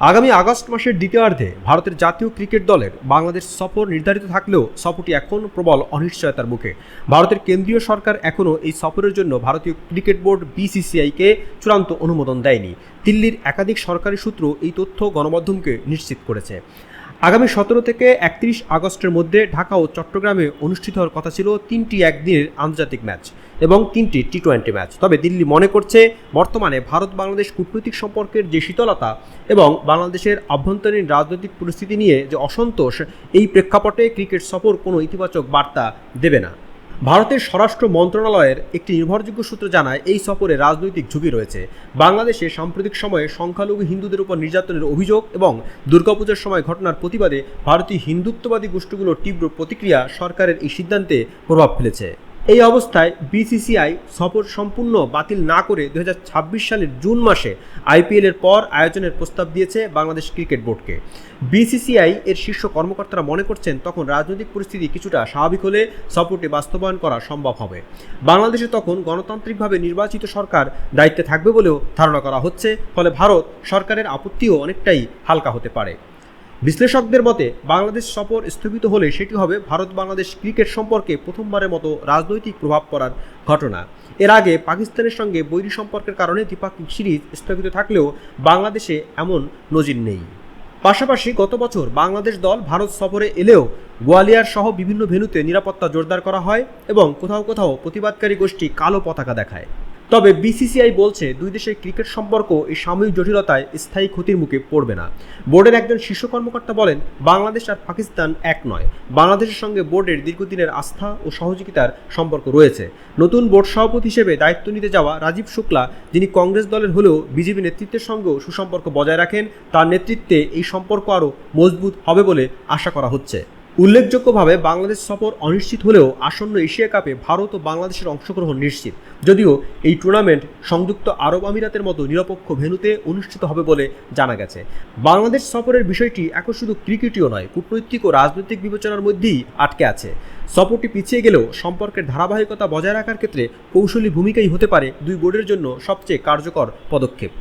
আগামী আগস্ট মাসের দ্বিতীয়ার্ধে ভারতের জাতীয় ক্রিকেট দলের বাংলাদেশ সফর নির্ধারিত থাকলেও সফরটি এখন প্রবল অনিশ্চয়তার মুখে। ভারতের কেন্দ্রীয় সরকার এখনও এই সফরের জন্য ভারতীয় ক্রিকেট বোর্ড বিসিসিআইকে চূড়ান্ত অনুমোদন দেয়নি। দিল্লির একাধিক সরকারি সূত্র এই তথ্য গণমাধ্যমকে নিশ্চিত করেছে। আগামী সতেরো থেকে একত্রিশ আগস্টের মধ্যে ঢাকা ও চট্টগ্রামে অনুষ্ঠিত হওয়ার কথা ছিল তিনটি একদিনের আন্তর্জাতিক ম্যাচ। এবং তিনটি টি টোয়েন্টি ম্যাচ তবে দিল্লি মনে করছে, বর্তমানে ভারত বাংলাদেশ কূটনৈতিক সম্পর্কের যে শীতলতা এবং বাংলাদেশের আভ্যন্তরীণ রাজনৈতিক পরিস্থিতি নিয়ে যে অসন্তোষ, এই প্রেক্ষাপটে ক্রিকেট সফর কোনো ইতিবাচক বার্তা দেবে না। ভারতের স্বরাষ্ট্র মন্ত্রণালয়ের একটি নির্ভরযোগ্য সূত্র জানায়, এই সফরে রাজনৈতিক ঝুঁকি রয়েছে। বাংলাদেশে সাম্প্রতিক সময়ে সংখ্যালঘু হিন্দুদের উপর নির্যাতনের অভিযোগ এবং দুর্গাপূজার সময় ঘটনার প্রতিবাদে ভারতীয় হিন্দুত্ববাদী গোষ্ঠীগুলোর তীব্র প্রতিক্রিয়া সরকারের এই সিদ্ধান্তে প্রভাব ফেলেছে। এই অবস্থায় বিসিসিআই সফর সম্পূর্ণ বাতিল না করে দু হাজার ছাব্বিশ সালের জুন মাসে আইপিএলের পর আয়োজনের প্রস্তাব দিয়েছে বাংলাদেশ ক্রিকেট বোর্ডকে। বিসিসিআই এর শীর্ষ কর্মকর্তারা মনে করছেন, তখন রাজনৈতিক পরিস্থিতি কিছুটা স্বাভাবিক হলে সফরটি বাস্তবায়ন করা সম্ভব হবে। বাংলাদেশে তখন গণতান্ত্রিকভাবে নির্বাচিত সরকার দায়িত্বে থাকবে বলেও ধারণা করা হচ্ছে, ফলে ভারত সরকারের আপত্তিও অনেকটাই হালকা হতে পারে। বিশ্লেষকদের মতে, বাংলাদেশ সফর স্থগিত হলে সেটি হবে ভারত বাংলাদেশ ক্রিকেট সম্পর্কে প্রথমবারের মতো রাজনৈতিক প্রভাব পড়ার ঘটনা। এর আগে পাকিস্তানের সঙ্গে বৈরী সম্পর্কের কারণে দ্বিপাক্ষিক সিরিজ স্থগিত থাকলেও বাংলাদেশে এমন নজির নেই। পাশাপাশি গত বছর বাংলাদেশ দল ভারত সফরে এলেও গোয়ালিয়র সহ বিভিন্ন ভেন্যুতে নিরাপত্তা জোরদার করা হয় এবং কোথাও কোথাও প্রতিবাদকারী গোষ্ঠী কালো পতাকা দেখায়। তবে বিসিসিআই বলছে, দুই দেশের ক্রিকেট সম্পর্ক এই সাময়িক জটিলতায় স্থায়ী ক্ষতির মুখে পড়বে না। বোর্ডের একজন শীর্ষ কর্মকর্তা বলেন, বাংলাদেশ আর পাকিস্তান এক নয়। বাংলাদেশের সঙ্গে বোর্ডের দীর্ঘদিনের আস্থা ও সহযোগিতার সম্পর্ক রয়েছে। নতুন বোর্ড সভাপতি হিসেবে দায়িত্ব নিতে যাওয়া রাজীব শুক্লা, যিনি কংগ্রেস দলের হলেও বিজেপি নেতৃত্বের সঙ্গেও সুসম্পর্ক বজায় রাখেন, তার নেতৃত্বে এই সম্পর্ক আরও মজবুত হবে বলে আশা করা হচ্ছে। উল্লেখযোগ্যভাবে বাংলাদেশ সফর অনিশ্চিত হলেও আসন্ন এশিয়া কাপে ভারত ও বাংলাদেশের অংশগ্রহণ নিশ্চিত। যদিও এই টুর্নামেন্ট সংযুক্ত আরব আমিরাতের মতো নিরপেক্ষ ভেন্যুতে অনুষ্ঠিত হবে বলে জানা গেছে। বাংলাদেশ সফরের বিষয়টি এখন শুধু ক্রিকেটীয় নয়, কূটনৈতিক ও রাজনৈতিক বিবেচনার মধ্যেই আটকে আছে। সফরটি পিছিয়ে গেলেও সম্পর্কের ধারাবাহিকতা বজায় রাখার ক্ষেত্রে কৌশলী ভূমিকাই হতে পারে দুই বোর্ডের জন্য সবচেয়ে কার্যকর পদক্ষেপ।